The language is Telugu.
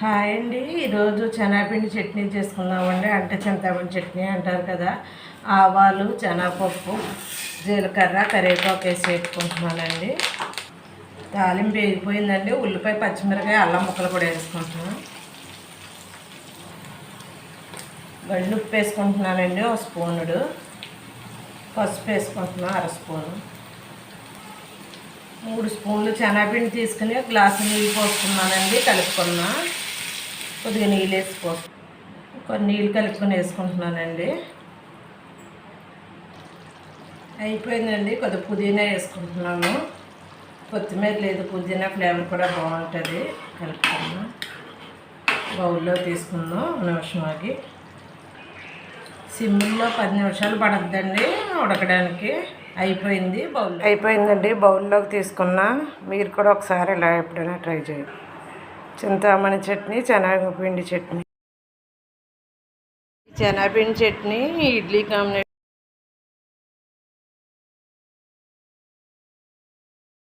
హాయ్ అండి. ఈరోజు శనగపిండి చట్నీ చేసుకుందామండి. అంటే చింతపండి చట్నీ అంటారు కదా. ఆవాలు శనగపప్పు జీలకర్ర కరివేపాకు వేసి వేసుకుంటున్నానండి తాలింపు వేగిపోయిందండి. ఉల్లిపాయ పచ్చిమిరకాయ అల్లం ముక్కలు కూడా వేసుకుంటున్నాను. గళ్ళు ఉప్పు వేసుకుంటున్నానండి. ఒక స్పూనుడు. పసుపు వేసుకుంటున్నాను. అర స్పూను. మూడు స్పూన్లు శనగపిండి తీసుకుని గ్లాసు నీళ్ళు పోసుకున్నానండి కలుపుకున్నాను కొద్దిగా నీళ్ళు వేసుకో కొన్ని నీళ్ళు కలుపుకొని వేసుకుంటున్నానండి. అయిపోయిందండి. కొద్దిగా పుదీనా వేసుకుంటున్నాను. కొత్తిమీర లేదు పుదీనా ఫ్లేవర్ కూడా బాగుంటుంది. కలుపుకున్నా బౌల్లో తీసుకుందాం. ఒక నిమిషం ఆగి. సిమ్లో పది నిమిషాలు పడద్దండి ఉడకడానికి. అయిపోయింది బౌల్ అయిపోయిందండి. బౌల్లోకి తీసుకున్నా. మీరు కూడా ఒకసారి ఇలా ఎప్పుడైనా ట్రై చేయండి. చింతామణి చట్నీ శనగపిండి చట్నీ. శనగపిండి చట్నీ ఇడ్లీ కాంబినేషన్